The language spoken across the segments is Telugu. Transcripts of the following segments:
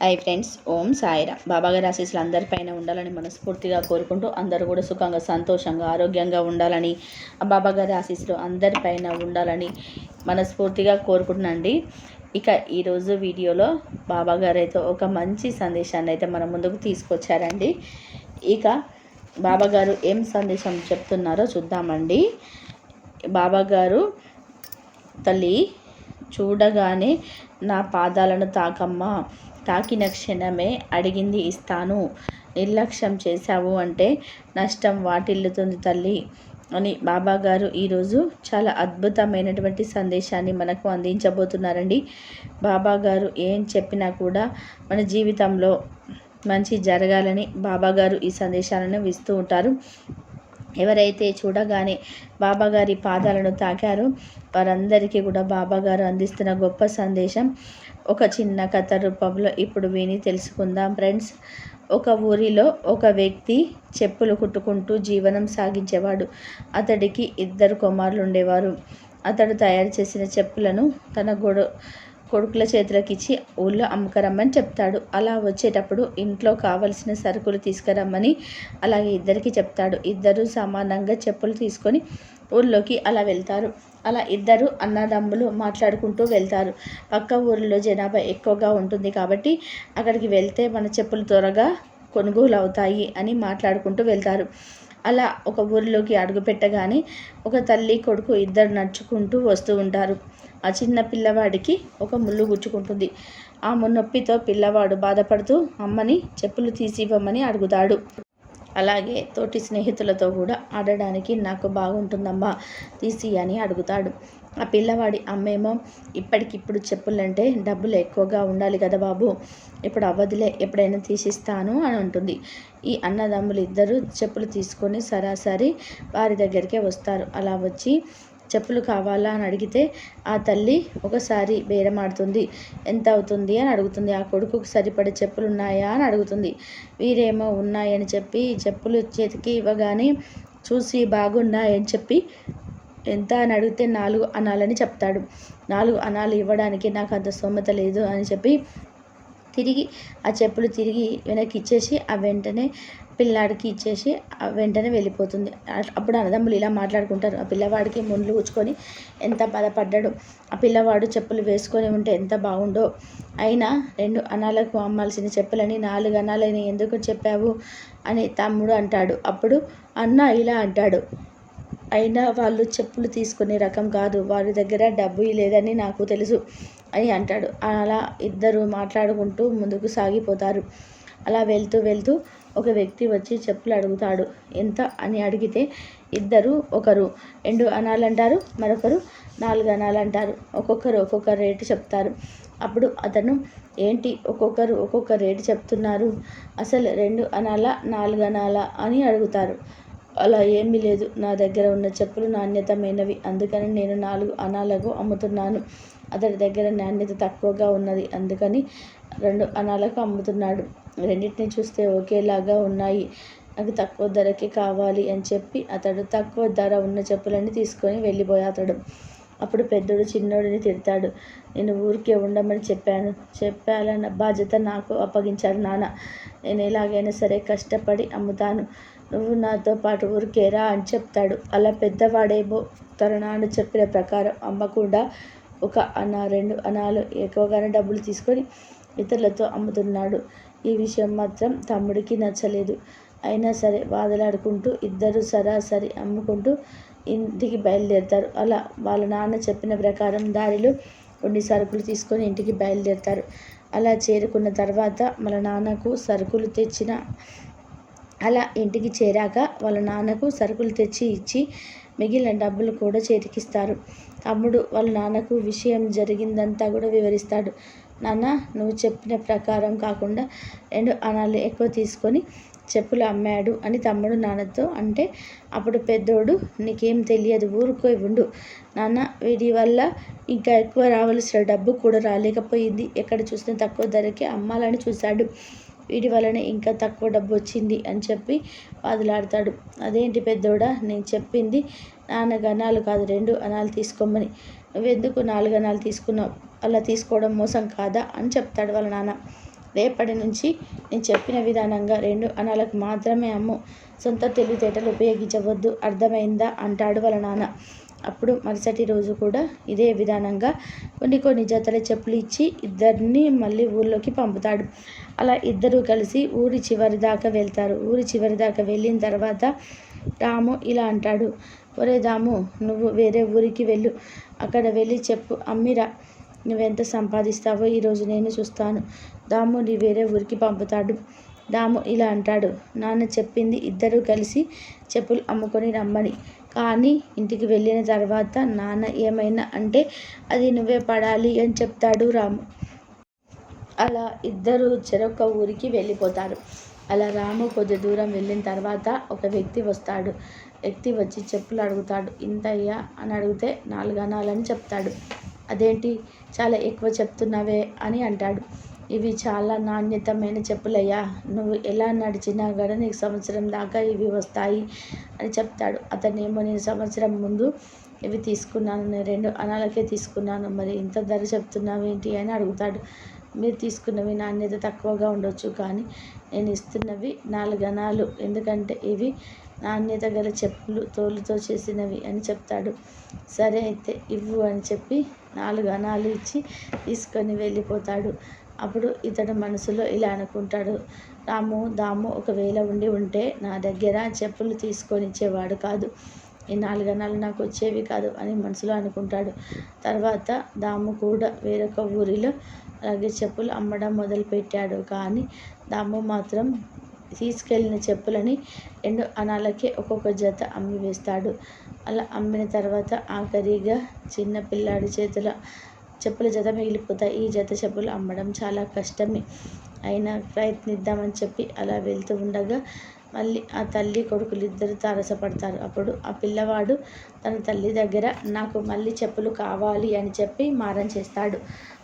హాయ్ ఫ్రెండ్స్ ఓం సాయిరా. బాబాగారి ఆశీస్సులు అందరిపైన ఉండాలని మనస్ఫూర్తిగా కోరుకుంటూ అందరూ కూడా సుఖంగా సంతోషంగా ఆరోగ్యంగా ఉండాలని ఆ బాబాగారి ఆశీస్సులు అందరిపైన ఉండాలని మనస్ఫూర్తిగా కోరుకుంటున్నాండి ఇక ఈరోజు వీడియోలో బాబాగారు అయితే ఒక మంచి సందేశాన్ని అయితే మన ముందుకు తీసుకొచ్చారండి. ఇక బాబాగారు ఏం సందేశం చెప్తున్నారో చూద్దామండి. బాబాగారు తల్లి చూడగానే నా పాదాలను తాకమ్మా. తాకిన క్షణమే అడిగింది ఇస్తాను. నిర్లక్ష్యం చేశావు అంటే నష్టం వాటిల్లుతుంది తల్లి అని బాబాగారు ఈరోజు చాలా అద్భుతమైనటువంటి సందేశాన్ని మనకు అందించబోతున్నారండి. బాబాగారు ఏం చెప్పినా కూడా మన జీవితంలో మంచి జరగాలని బాబాగారు ఈ సందేశాలను ఇస్తూ ఉంటారు. ఎవరైతే చూడగానే బాబాగారి పాదాలను తాకారో వారందరికీ కూడా బాబాగారు అందిస్తున్న గొప్ప సందేశం ఒక చిన్న కథ రూపంలో ఇప్పుడు విని తెలుసుకుందాం ఫ్రెండ్స్. ఒక ఊరిలో ఒక వ్యక్తి చెప్పులు కుట్టుకుంటూ జీవనం సాగించేవాడు. అతడికి ఇద్దరు కుమారులు ఉండేవారు అతడు తయారు చేసిన చెప్పులను తన గొడ కొడుకుల చేతులకు ఇచ్చి ఊళ్ళో అమ్మకరమ్మని చెప్తాడు. అలా వచ్చేటప్పుడు ఇంట్లో కావలసిన సరుకులు తీసుకురమ్మని అలాగే ఇద్దరికి చెప్తాడు. ఇద్దరు సమానంగా చెప్పులు తీసుకొని ఊళ్ళోకి అలా వెళ్తారు. అలా ఇద్దరు అన్నదమ్ములు మాట్లాడుకుంటూ వెళ్తారు. పక్క ఊరిలో జనాభా ఎక్కువగా ఉంటుంది కాబట్టి అక్కడికి వెళ్తే మన చెప్పులు త్వరగా కొనుగోలు అవుతాయి అని మాట్లాడుకుంటూ వెళ్తారు. అలా ఒక ఊరిలోకి అడుగుపెట్టగానే ఒక తల్లి కొడుకు ఇద్దరు నడుచుకుంటూ వస్తూ ఉంటారు. ఆ చిన్న పిల్లవాడికి ఒక ముళ్ళు గుచ్చుకుంటుంది. ఆ మునొప్పితో పిల్లవాడు బాధపడుతూ అమ్మని చెప్పులు తీసి ఇవ్వమని అడుగుతాడు. అలాగే తోటి స్నేహితులతో కూడా ఆడడానికి నాకు బాగుంటుందమ్మా తీసి అని అడుగుతాడు. ఆ పిల్లవాడి అమ్మేమో ఇప్పటికిప్పుడు చెప్పులంటే డబ్బులు ఎక్కువగా ఉండాలి కదా బాబు ఇప్పుడు అవ్వదులే ఎప్పుడైనా తీసిస్తాను అని ఉంటుంది ఈ అన్నదమ్ములు ఇద్దరు చెప్పులు తీసుకొని సరాసరి వారి దగ్గరికే వస్తారు. అలా వచ్చి చెప్పులు కావాలా అని అడిగితే ఆ తల్లి ఒకసారి బేరమాడుతుంది. ఎంత అవుతుంది? అని అడుగుతుంది. ఆ కొడుకుకు సరిపడే చెప్పులు ఉన్నాయా అని అడుగుతుంది. వీరేమో ఉన్నాయని చెప్పి చెప్పులు చేతికి ఇవ్వగానే చూసి బాగున్నాయని చెప్పి ఎంత? అని అడిగితే నాలుగు అనాలని చెప్తాడు. నాలుగు అనాలు ఇవ్వడానికి నాకు అంత స్తోమత లేదు అని చెప్పి తిరిగి ఆ చెప్పులు తిరిగి వెనక్కి ఇచ్చేసి ఆ వెంటనే పిల్లాడికి ఇచ్చేసి వెంటనే వెళ్ళిపోతుంది. అప్పుడు అన్నదమ్ములు ఇలా మాట్లాడుకుంటారు. ఆ పిల్లవాడికి ముండ్లు గుచ్చుకొని ఎంత బాధపడ్డాడు ఆ పిల్లవాడు చెప్పులు వేసుకొని ఉంటే ఎంత బాగుండో. అయినా రెండు అనాలకు అమ్మాల్సిన చెప్పులని నాలుగు అనాలని ఎందుకు చెప్పావు అని తమ్ముడు అంటాడు. అప్పుడు అన్న ఇలా అంటాడు. అయినా వాళ్ళు చెప్పులు తీసుకునే రకం కాదు. వారి దగ్గర డబ్బు లేదని నాకు తెలుసు అని అంటాడు. అలా ఇద్దరు మాట్లాడుకుంటూ ముందుకు సాగిపోతారు. అలా వెళ్తూ వెళ్తూ ఒక వ్యక్తి వచ్చి చెప్పులు అడుగుతాడు. ఎంత అని అడిగితే ఇద్దరు ఒకరు రెండు అనాలు అంటారు మరొకరు నాలుగు అనాలు అంటారు ఒక్కొక్కరు ఒక్కొక్క రేటు చెప్తారు. అప్పుడు అతను ఏంటి ఒక్కొక్కరు ఒక్కొక్క రేటు చెప్తున్నారు? అసలు రెండు అనాలా నాలుగు అనాలా? అని అడుగుతారు. అలా ఏమీ లేదు. నా దగ్గర ఉన్న చెప్పులు నాణ్యతమైనవి. అందుకని నేను నాలుగు అనాలకు అమ్ముతున్నాను. అతడి దగ్గర నాణ్యత తక్కువగా ఉన్నది. అందుకని రెండు అనాలకు అమ్ముతున్నాడు. రెండింటిని చూస్తే ఒకేలాగా ఉన్నాయి. నాకు తక్కువ ధరకే కావాలి అని చెప్పి అతడు తక్కువ ధర ఉన్న చెప్పులన్నీ తీసుకొని వెళ్ళిపోయాడు అప్పుడు పెద్దోడు చిన్నోడిని తిడతాడు. నేను ఊరికే ఉండమని చెప్పాను. చెప్పాలన్న బాధ్యత నాకు అప్పగించాడు నాన్న. నేను ఎలాగైనా సరే కష్టపడి అమ్ముతాను. నువ్వు నాతో పాటు ఊరికేరా అని చెప్తాడు. అలా పెద్దవాడేమో తన నాన్న చెప్పిన ప్రకారం అమ్మకుండా ఒక అన్న రెండు అనాలు ఎక్కువగానే డబ్బులు తీసుకొని ఇతరులతో అమ్ముతున్నాడు. ఈ విషయం మాత్రం తమ్ముడికి నచ్చలేదు. అయినా సరే వాదలాడుకుంటూ ఇద్దరు సరాసరి అమ్ముకుంటూ ఇంటికి బయలుదేరుతారు. అలా వాళ్ళ నాన్న చెప్పిన ప్రకారం దారిలో కొన్ని సరుకులు తీసుకొని ఇంటికి బయలుదేరుతారు. అలా చేరుకున్న తర్వాత వాళ్ళ నాన్నకు సరుకులు తెచ్చిన అలా ఇంటికి చేరాక వాళ్ళ నాన్నకు సరుకులు తెచ్చి ఇచ్చి మిగిలిన డబ్బులు కూడా చేతికిస్తారు. తమ్ముడు వాళ్ళ నాన్నకు విషయం జరిగిందంతా కూడా వివరిస్తాడు. నాన్న నువ్వు చెప్పిన ప్రకారం కాకుండా రెండు అనాలు ఎక్కువ తీసుకొని చెప్పులు అమ్మాడు అని తమ్ముడు నాన్నతో అంటే అప్పుడు పెద్దోడు నీకేం తెలియదు ఊరుకో ఉండు. నాన్న వీటి వల్ల ఇంకా ఎక్కువ రావాల్సిన డబ్బు కూడా రాలేకపోయింది. ఎక్కడ చూసినా తక్కువ ధరకే అమ్మాలని చూశాడు. వీటి వలన ఇంకా తక్కువ డబ్బు వచ్చింది అని చెప్పి వాదులాడతాడు. అదేంటి పెద్దోడా నేను చెప్పింది నాన్న అనాలు కాదు రెండు అనాలు తీసుకోమని. నువ్వెందుకు నాలుగు అనాలు తీసుకున్నావు? అలా తీసుకోవడం మోసం కాదా? అని చెప్తాడు వాళ్ళ నాన్న. రేపటి నుంచి నేను చెప్పిన విధానంగా రెండు అనాలకు మాత్రమే అమ్ము. సొంత తెలివితేటలు ఉపయోగించవద్దు. అర్థమైందా? అంటాడు వాళ్ళ నాన్న. అప్పుడు మరుసటి రోజు కూడా ఇదే విధానంగా కొన్ని కొన్ని జతల చెప్పులు ఇచ్చి ఇద్దరిని మళ్ళీ ఊళ్ళోకి పంపుతాడు. అలా ఇద్దరు కలిసి ఊరి చివరి దాకా వెళ్తారు. ఊరి చివరి దాకా వెళ్ళిన తర్వాత రాము ఇలా అంటాడు. ఒరే దాము నువ్వు వేరే ఊరికి వెళ్ళు. అక్కడ వెళ్ళి చెప్పు. అమ్మిరా నువ్వెంత సంపాదిస్తావో ఈరోజు నేను చూస్తాను. దాము నీ వేరే ఊరికి పంపుతాడు. దాము ఇలా అంటాడు. నాన్న చెప్పింది ఇద్దరూ కలిసి చెప్పులు అమ్ముకొని రమ్మని. కానీ ఇంటికి వెళ్ళిన తర్వాత నాన్న ఏమైనా అంటే అది నువ్వే పడాలి అని చెప్తాడు రాము. అలా ఇద్దరు చెరొక్క ఊరికి వెళ్ళిపోతారు. అలా రాము కొద్ది దూరం వెళ్ళిన తర్వాత ఒక వ్యక్తి వస్తాడు. వ్యక్తి వచ్చి చెప్పులు అడుగుతాడు ఇంతయ్యా అని అడిగితే నాలుగు అనాలని చెప్తాడు. అదేంటి? చాలా ఎక్కువ చెప్తున్నావే అని అంటాడు. ఇవి చాలా నాణ్యతమైన చెప్పులయ్యా. నువ్వు ఎలా నడిచినా కూడా నీకు సంవత్సరం దాకా ఇవి వస్తాయి అని చెప్తాడు. అతనేమో నేను సంవత్సరం ముందు ఇవి తీసుకున్నాను నేను రెండు అనాలకే తీసుకున్నాను. మరి ఇంత ధర చెప్తున్నావు ఏంటి అని అడుగుతాడు. మీరు తీసుకున్నవి నాణ్యత తక్కువగా ఉండొచ్చు కానీ నేను ఇస్తున్నవి నాలుగు అనాలు ఎందుకంటే ఇవి నాణ్యత గల చెప్పులు తోలుతో చేసినవి అని చెప్తాడు. సరే అయితే ఇవ్వు అని చెప్పి నాలుగు అనాలు ఇచ్చి తీసుకొని వెళ్ళిపోతాడు. అప్పుడు ఇతడు మనసులో ఇలా అనుకుంటాడు. రాము దాము ఒకవేళ ఉండి ఉంటే నా దగ్గర చెప్పులు తీసుకొని ఇచ్చేవాడు కాదు. ఈ నాలుగు అనాలు నాకు వచ్చేవి కాదు అని మనసులో అనుకుంటాడు. తర్వాత దాము కూడా వేరొక ఊరిలో అలాగే చెప్పులు అమ్మడం మొదలుపెట్టాడు. కానీ దాము మాత్రం తీసుకెళ్ళిన చెప్పులని రెండు అనాలకే ఒక్కొక్క జత అమ్మి వేస్తాడు. అలా అమ్మిన తర్వాత ఆఖరిగా చిన్న పిల్లాడి చేతుల చెప్పుల జత మిగిలిపోతాయి. ఈ జత చెప్పులు అమ్మడం చాలా కష్టమే. అయినా ప్రయత్నిద్దామని చెప్పి అలా వెళ్తూ ఉండగా మళ్ళీ ఆ తల్లి కొడుకులు ఇద్దరు తారసపడతారు. అప్పుడు ఆ పిల్లవాడు తన తల్లి దగ్గర నాకు మళ్ళీ చెప్పులు కావాలి అని చెప్పి మారం చేస్తాడు.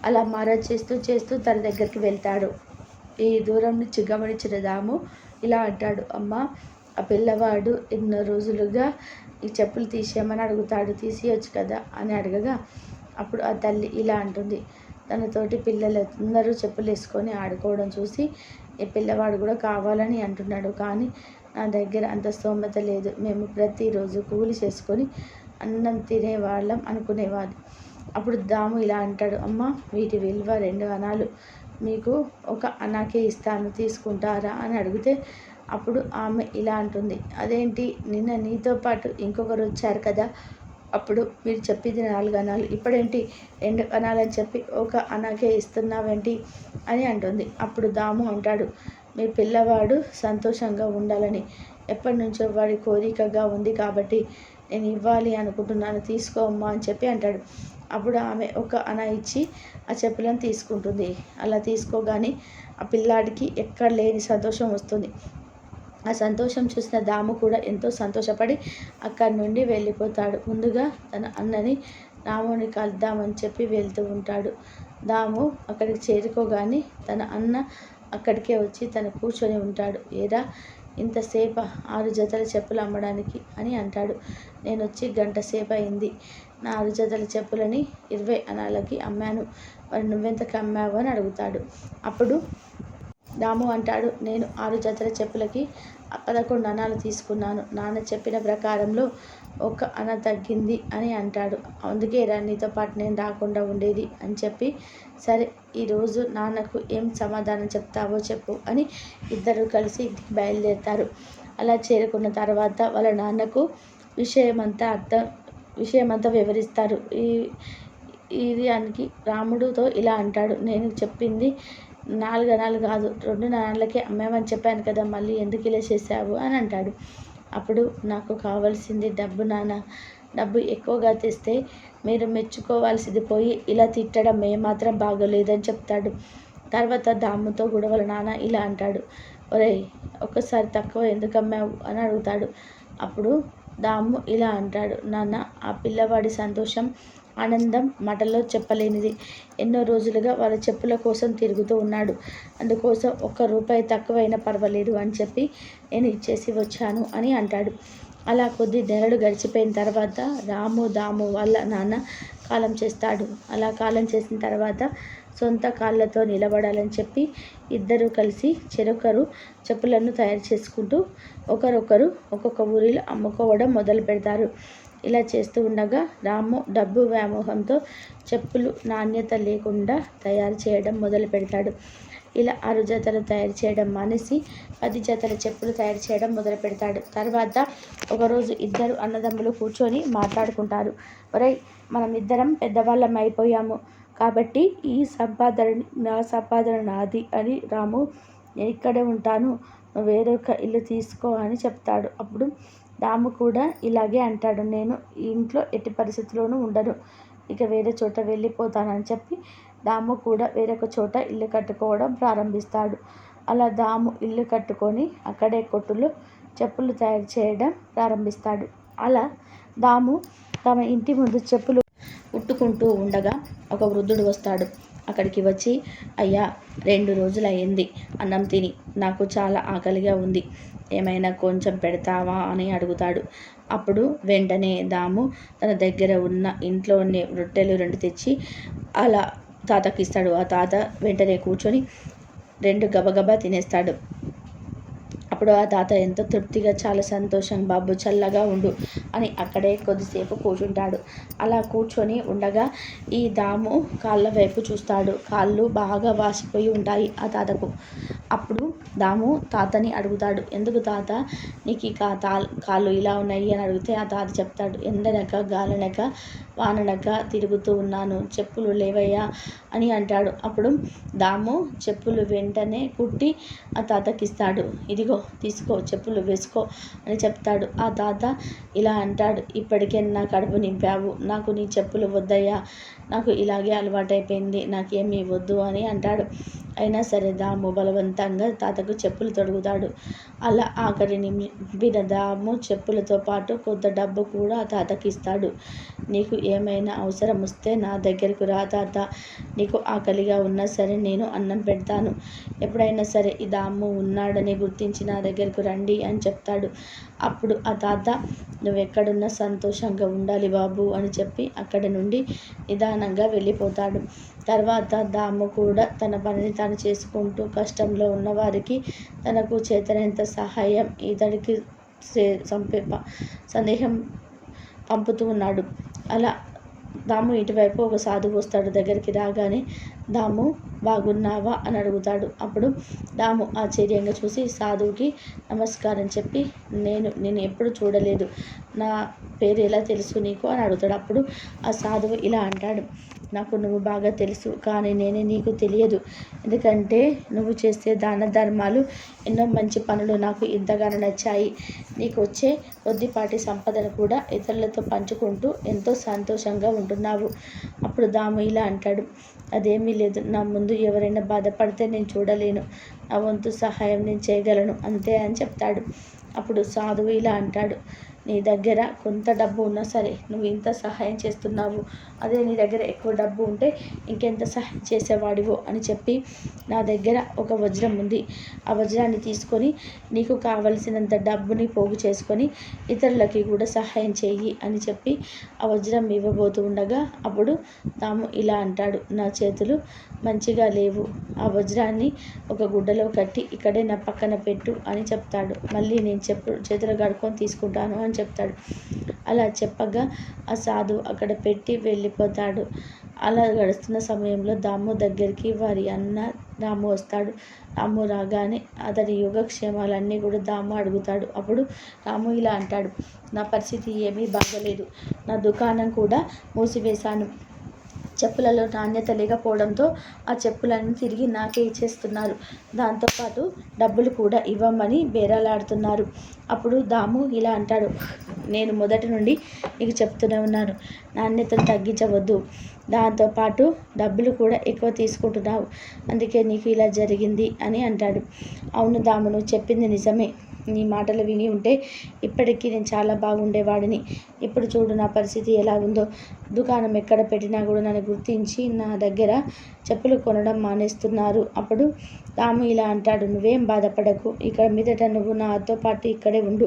అలా మారం చేస్తూ చేస్తూ తన దగ్గరికి వెళ్తాడు. ఈ దూరం నుంచి గమనించినదాము ఇలా అంటాడు అమ్మ ఆ పిల్లవాడు ఎన్నో రోజులుగా ఈ చెప్పులు తీసేయమని అడుగుతాడు తీసేయచ్చు కదా? అని అడగగా అప్పుడు ఆ తల్లి ఇలా అంటుంది తన తోటి పిల్లలందరూ చెప్పులు వేసుకొని ఆడుకోవడం చూసి ఈ పిల్లవాడు కూడా కావాలని అంటున్నాడు. కానీ నా దగ్గర అంత స్తోమత లేదు. మేము ప్రతిరోజు కూలి చేసుకొని అన్నం తినేవాళ్ళం అనుకునేవాడు అప్పుడు దాము ఇలా అంటాడు అమ్మ వీటి విలువ రెండు అనాలు. మీకు ఒక అనాకే ఇస్తాను తీసుకుంటారా అని అడిగితే అప్పుడు ఆమె ఇలా అంటుంది. అదేంటి? నిన్న నీతో పాటు ఇంకొకరు వచ్చారు కదా? అప్పుడు మీరు చెప్పింది నాలుగు అనాలు ఇప్పుడేంటి? రెండు అనాలని చెప్పి ఒక అనాకే ఇస్తున్నావేంటి? అని అంటుంది. అప్పుడు దాము అంటాడు. మీ పిల్లవాడు సంతోషంగా ఉండాలని. ఎప్పటి నుంచో వాడి కోరికగా ఉంది కాబట్టి నేను ఇవ్వాలి అనుకుంటున్నాను. తీసుకో అమ్మా అని చెప్పి అంటాడు. అప్పుడు ఆమె ఒక అన ఇచ్చి ఆ చెప్పులను తీసుకుంటుంది. అలా తీసుకోగానే ఆ పిల్లాడికి ఎక్కడ లేని సంతోషం వస్తుంది. ఆ సంతోషం చూసిన దాము కూడా ఎంతో సంతోషపడి అక్కడి నుండి వెళ్ళిపోతాడు. ముందుగా తన అన్నని రాముని కలుద్దామని చెప్పి వెళ్తూ ఉంటాడు. దాము అక్కడికి చేరుకోగానే తన అన్న అక్కడికే వచ్చి తను కూర్చొని ఉంటాడు. ఏరా ఇంతసేపు ఆరు జతల చెప్పులు అమ్మడానికి అని అంటాడు. నేను వచ్చి గంట సేపు అయింది. నా ఆరు జతల చెప్పులని ఇరవై అనాలకి అమ్మాను. మరి నువ్వెంతకు అమ్మావు అని అడుగుతాడు. అప్పుడు దాము అంటాడు నేను ఆరు జతల చెప్పులకి పదకొండు అనాలు తీసుకున్నాను. నాన్న చెప్పిన ప్రకారంలో ఒక అన తగ్గింది అని అంటాడు. అందుకే రా నీతో పాటు నేను రాకుండా ఉండేది అని చెప్పి సరే ఈరోజు నాన్నకు ఏం సమాధానం చెప్తావో చెప్పు అని ఇద్దరు కలిసి ఇంటికి బయలుదేరుతారు. అలా చేరుకున్న తర్వాత వాళ్ళ నాన్నకు విషయమంతా అర్థం విషయమంతా వివరిస్తారు. ఈ ఇది అనికి రాముడితో ఇలా అంటాడు. నేను చెప్పింది నాలుగు అనాలు కాదు రెండు నాలుగులకే అమ్మేమని చెప్పాను కదా మళ్ళీ ఎందుకు ఇలా చేసావు అని అంటాడు. అప్పుడు నాకు కావాల్సింది డబ్బు నాన్న. డబ్బు ఎక్కువగా తెస్తే మీరు మెచ్చుకోవాల్సింది పోయి ఇలా తిట్టడం ఏమాత్రం బాగోలేదని చెప్తాడు. తర్వాత దాముతో గొడవలు నాన్న ఇలా అంటాడు. ఒరే ఒక్కసారి తక్కువ ఎందుకు అమ్మావు అని అడుగుతాడు. అప్పుడు దాము ఇలా అంటాడు. నాన్న ఆ పిల్లవాడి సంతోషం ఆనందం మాటల్లో చెప్పలేనిది. ఎన్నో రోజులుగా వాళ్ళ చెప్పుల కోసం తిరుగుతూ ఉన్నాడు. అందుకోసం ఒక్క రూపాయి తక్కువైనా పర్వాలేదు అని చెప్పి నేను ఇచ్చేసి వచ్చాను అని అంటాడు. అలా కొద్ది నెలలు గడిచిపోయిన తర్వాత రాము దాము వాళ్ళ నాన్న కాలం చేస్తాడు. అలా కాలం చేసిన తర్వాత సొంత కాళ్ళతో నిలబడాలని చెప్పి ఇద్దరు కలిసి చెరొకరు చెప్పులను తయారు చేసుకుంటూ ఒకరొకరు ఒక్కొక్క ఊరిలో అమ్ముకోవడం మొదలు పెడతారు. ఇలా చేస్తూ ఉండగా రాము డబ్బు వ్యామోహంతో చెప్పులు నాణ్యత లేకుండా తయారు చేయడం మొదలు పెడతాడు. ఇలా ఆరు జతలు తయారు చేయడం మానేసి పది జతల చెప్పులు తయారు చేయడం మొదలు పెడతాడు. తర్వాత ఒకరోజు ఇద్దరు అన్నదమ్ములు కూర్చొని మాట్లాడుకుంటారు. ఒరే మనం ఇద్దరం పెద్దవాళ్ళం అయిపోయాము. కాబట్టి ఈ సంపాదన నా సంపాదన నాది అని రాము నేను ఇక్కడే ఉంటాను వేరొక ఇల్లు తీసుకో అని చెప్తాడు. అప్పుడు రాము కూడా ఇలాగే అంటాడు నేను ఈ ఇంట్లో ఎట్టి పరిస్థితుల్లోనూ ఉండను ఇక వేరే చోట వెళ్ళిపోతానని చెప్పి దాము కూడా వేరొక చోట ఇల్లు కట్టుకోవడం ప్రారంభిస్తాడు. అలా దాము ఇల్లు కట్టుకొని అక్కడే కొట్టులో చెప్పులు తయారు చేయడం ప్రారంభిస్తాడు. అలా దాము తమ ఇంటి ముందు చెప్పులు ఉట్టుకుంటూ ఉండగా ఒక వృద్ధుడు వస్తాడు. అక్కడికి వచ్చి అయ్యా రెండు రోజులు అయింది అన్నం తిని. నాకు చాలా ఆకలిగా ఉంది. ఏమైనా కొంచెం పెడతావా? అని అడుగుతాడు. అప్పుడు వెంటనే దాము తన దగ్గర ఉన్న ఇంట్లోనే రొట్టెలు రెండు తెచ్చి అలా తాతకి ఇస్తాడు ఆ తాత వెంటనే కూర్చొని రెండు గబగబా తినేస్తాడు. అప్పుడు ఆ తాత ఎంతో తృప్తిగా చాలా సంతోషం బాబు చల్లగా ఉండు అని అక్కడే కొద్దిసేపు కూర్చుంటాడు. అలా కూర్చొని ఉండగా ఈ దాము కాళ్ళ వైపు చూస్తాడు. కాళ్ళు బాగా వాసిపోయి ఉంటాయి ఆ తాతకు. అప్పుడు దాము తాతని అడుగుతాడు. ఎందుకు తాత? నీకు ఈ కా కాళ్ళు ఇలా ఉన్నాయి అని అడిగితే ఆ తాత చెప్తాడు. ఎండనక గాలనక వాననక తిరుగుతూ ఉన్నాను. చెప్పులు లేవయ్యా అని అంటాడు. అప్పుడు దాము చెప్పులు వెంటనే కుట్టి ఆ తాతకి ఇస్తాడు ఇదిగో తీసుకో చెప్పులు వేసుకో అని చెప్తాడు. ఆ తాత ఇలా అంటాడు. ఇప్పటికే నా కడుపు నింపావు. నాకు నీ చెప్పులు వద్దయ్యా. నాకు ఇలాగే అలవాటైపోయింది నాకేమీ వద్దు అని అంటాడు. అయినా సరే దాము బలవంతంగా తాతకు చెప్పులు తొడుగుతాడు. అలా ఆఖరి నింపిన దాము చెప్పులతో పాటు కొంత డబ్బు కూడా తాతకి ఇస్తాడు నీకు ఏమైనా అవసరం వస్తే నా దగ్గరకు రా తాత. నీకు ఆకలిగా ఉన్నా సరే నేను అన్నం పెడతాను. ఎప్పుడైనా సరే ఈ దాము ఉన్నాడని గుర్తించి నా దగ్గరకు రండి అని చెప్తాడు. అప్పుడు ఆ తాత నువ్వు ఎక్కడున్నా సంతోషంగా ఉండాలి బాబు అని చెప్పి అక్కడి నుండి నిదానంగా వెళ్ళిపోతాడు. తర్వాత దాము కూడా తన పనిని తాను చేసుకుంటూ కష్టంలో ఉన్నవారికి తనకు చేతనంత సహాయం ఇతడికి సందేహం పంపుతూ ఉన్నాడు. అలా దాము ఇటువైపు ఒక సాధువు వస్తాడు దగ్గరికి రాగానే దాము బాగున్నావా? అని అడుగుతాడు. అప్పుడు దాము ఆశ్చర్యంగా చూసి సాధువుకి నమస్కారం చెప్పి నేను నేను ఎప్పుడు చూడలేదు. నా పేరు ఎలా తెలుసు నీకు? అని అడుగుతాడు. అప్పుడు ఆ సాధువు ఇలా అంటాడు నాకు నువ్వు బాగా తెలుసు కానీ నేనే నీకు తెలియదు. ఎందుకంటే నువ్వు చేసే దాన ధర్మాలు ఎన్నో మంచి పనులు నాకు ఇంతగానో నచ్చాయి. నీకు వచ్చే కొద్దిపాటి సంపదను కూడా ఇతరులతో పంచుకుంటూ ఎంతో సంతోషంగా ఉంటున్నావు. అప్పుడు దాము ఇలా అంటాడు అదేమీ లేదు నా ముందు ఎవరైనా బాధపడితే నేను చూడలేను. నా వంతు సహాయం నేను చేయగలను అంతే అని చెప్తాడు. అప్పుడు సాధువు ఇలా అంటాడు నీ దగ్గర కొంత డబ్బు ఉన్నా సరే నువ్వు ఇంత సహాయం చేస్తున్నావు. అదే నీ దగ్గర ఎక్కువ డబ్బు ఉంటే ఇంకెంత సహాయం చేసేవాడివో అని చెప్పి నా దగ్గర ఒక వజ్రం ఉంది. ఆ వజ్రాన్ని తీసుకొని నీకు కావలసినంత డబ్బుని పోగు చేసుకొని ఇతరులకి కూడా సహాయం చేయి అని చెప్పి ఆ వజ్రం ఇవ్వబోతూ ఉండగా అప్పుడు తాము ఇలా అంటాడు. నా చేతులు మంచిగా లేవు. ఆ వజ్రాన్ని ఒక గుడ్డలో కట్టి ఇక్కడే నా పక్కన పెట్టు అని చెప్తాడు. మళ్ళీ నేను చెప్పు చేతులు కడుక్కొని తీసుకుంటాను అని చెప్తాడు. అలా చెప్పగా ఆ సాధు అక్కడ పెట్టి వెళ్ళిపోతాడు. అలా గడుస్తున్న సమయంలో దాము దగ్గరికి వారి అన్న రాము వస్తాడు. రాము రాగానే అతని యోగక్షేమాలన్నీ కూడా దాము అడుగుతాడు. అప్పుడు రాము ఇలా అంటాడు నా పరిస్థితి ఏమీ బాగలేదు. నా దుకాణం కూడా మూసివేశాను. చెప్పులలో నాణ్యత లేకపోవడంతో ఆ చెప్పులన్నీ తిరిగి నాకే ఇచ్చేస్తున్నారు. దాంతోపాటు డబ్బులు కూడా ఇవ్వమని బేరాలాడుతున్నారు. అప్పుడు దాము ఇలా అంటాడు నేను మొదటి నుండి నీకు చెప్తూనే ఉన్నాను. నాణ్యతను తగ్గించవద్దు. దాంతోపాటు డబ్బులు కూడా ఎక్కువ తీసుకుంటున్నావు. అందుకే నీకు ఇలా జరిగింది అని అంటాడు. అవును దాము నువ్వు చెప్పింది నిజమే. నీ మాటలు విని ఉంటే ఇప్పటికీ నేను చాలా బాగుండేవాడిని. ఇప్పుడు చూడు నా పరిస్థితి ఎలా ఉందో దుకాణం ఎక్కడ పెట్టినా కూడా నన్ను గుర్తించి నా దగ్గర చెప్పులు కొనడం మానేస్తున్నారు. అప్పుడు రాము ఇలా అంటాడు నువ్వేం బాధపడకు. ఇక్కడ మీదట నువ్వు నాతో పాటు ఇక్కడే ఉండు.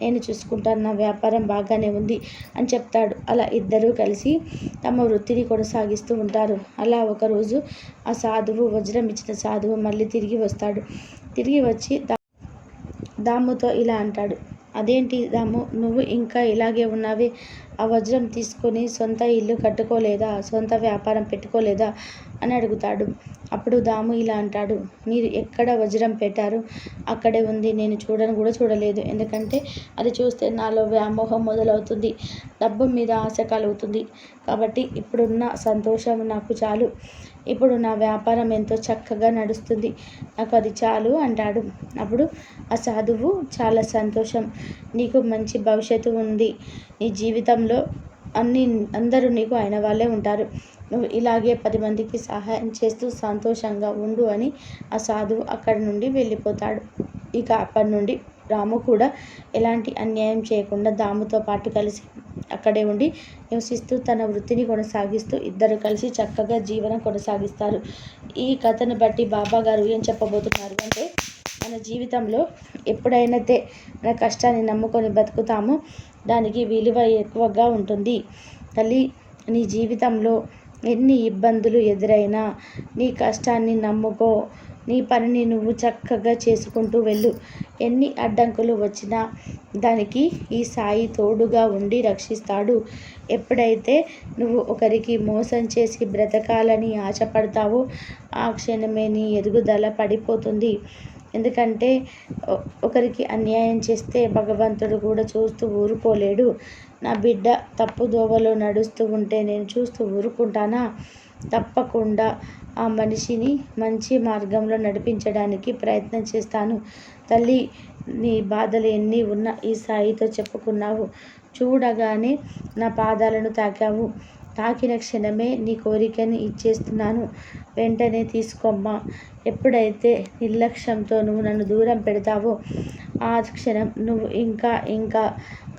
నేను చూసుకుంటాను నా వ్యాపారం బాగానే ఉంది అని చెప్తాడు. అలా ఇద్దరూ కలిసి తమ వృత్తిని కొనసాగిస్తూ ఉంటారు. అలా ఒకరోజు ఆ సాధువు వజ్రం ఇచ్చిన సాధువు మళ్ళీ తిరిగి వస్తాడు. తిరిగి వచ్చి దాముతో ఇలా అంటాడు. అదేంటి దాము? నువ్వు ఇంకా ఇలాగే ఉన్నావే? ఆ వజ్రం తీసుకొని సొంత ఇల్లు కట్టుకోలేదా? సొంత వ్యాపారం పెట్టుకోలేదా? అని అడుగుతాడు. అప్పుడు దాము ఇలా అంటాడు. మీరు ఎక్కడ వజ్రం పెట్టారు? అక్కడే ఉంది. నేను చూడను కూడా చూడలేదు. ఎందుకంటే అది చూస్తే నాలో వ్యామోహం మొదలవుతుంది. డబ్బు మీద ఆశ కలుగుతుంది. కాబట్టి ఇప్పుడున్న సంతోషం నాకు చాలు. ఇప్పుడు నా వ్యాపారం ఎంతో చక్కగా నడుస్తుంది. నాకు అది చాలు అంటాడు. అప్పుడు ఆ సాధువు చాలా సంతోషం. నీకు మంచి భవిష్యత్తు ఉంది. నీ జీవితంలో అన్ని అందరూ నీకు అయిన వాళ్ళే ఉంటారు. నువ్వు ఇలాగే పది మందికి సహాయం చేస్తూ సంతోషంగా ఉండు అని ఆ సాధువు అక్కడి నుండి వెళ్ళిపోతాడు. ఇక అప్పటి నుండి రాము కూడా ఎలాంటి అన్యాయం చేయకుండా దాముతో పాటు కలిసి అక్కడే ఉండి నివసిస్తూ తన వృత్తిని కొనసాగిస్తూ ఇద్దరు కలిసి చక్కగా జీవనం కొనసాగిస్తారు. ఈ కథను బట్టి బాబా గారు ఏం చెప్పబోతున్నారు అంటే మన జీవితంలో ఎప్పుడైతే మన కష్టాన్ని నమ్ముకొని బతుకుతామో. దానికి విలువ ఎక్కువగా ఉంటుంది. తల్లి నీ జీవితంలో ఎన్ని ఇబ్బందులు ఎదురైనా నీ కష్టాన్ని నమ్ముకో. నీ పనిని నువ్వు చక్కగా చేసుకుంటూ వెళ్ళు. ఎన్ని అడ్డంకులు వచ్చినా దానికి ఈ సాయి తోడుగా ఉండి రక్షిస్తాడు. ఎప్పుడైతే నువ్వు ఒకరికి మోసం చేసి బ్రతకాలని ఆశపడతావో ఆ క్షణమే నీ ఎదుగుదల పడిపోతుంది. ఎందుకంటే ఒకరికి అన్యాయం చేస్తే భగవంతుడు కూడా చూస్తూ ఊరుకోలేడు. నా బిడ్డ తప్పు దోవలో నడుస్తూ ఉంటే నేను చూస్తూ ఊరుకుంటానా? తప్పకుండా ఆ మనిషిని మంచి మార్గంలో నడిపించడానికి ప్రయత్నం చేస్తాను. తల్లి నీ బాధలు ఎన్ని ఉన్నా ఈ సాయితో చెప్పుకున్నావు. చూడగానే నా పాదాలను తాకావు. తాకిన క్షణమే నీ కోరికని ఇచ్చేస్తున్నాను. వెంటనే తీసుకోమ్మా. ఎప్పుడైతే నిర్లక్ష్యంతో నువ్వు నన్ను దూరం పెడతావో ఆ క్షణం నువ్వు ఇంకా ఇంకా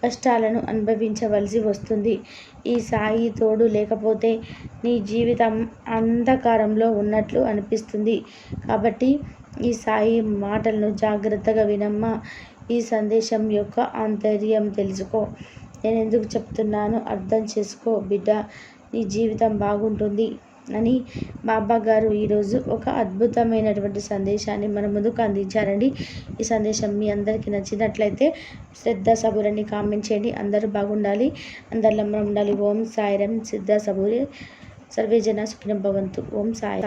కష్టాలను అనుభవించవలసి వస్తుంది. ఈ సాయి తోడు లేకపోతే నీ జీవితం అంధకారంలో ఉన్నట్లు అనిపిస్తుంది. కాబట్టి ఈ సాయి మాటలను జాగ్రత్తగా వినమ్మా. ఈ సందేశం యొక్క ఆంతర్యం తెలుసుకో. నేను ఎందుకు చెప్తున్నాను అర్థం చేసుకో బిడ్డ. నీ జీవితం బాగుంటుంది. అని బాబా గారు ఈరోజు ఒక అద్భుతమైనటువంటి సందేశాన్ని మన ముందుకు అందించారండి. ఈ సందేశం మీ అందరికీ నచ్చినట్లయితే శ్రద్ధ సబూరని కామెంట్ చేయండి. అందరూ బాగుండాలి. అందరిలో మనం ఉండాలి. ఓం సాయిరం. శ్రద్ధ సబూరి. సర్వేజన సుఖినం భవంతు. ఓం సాయి.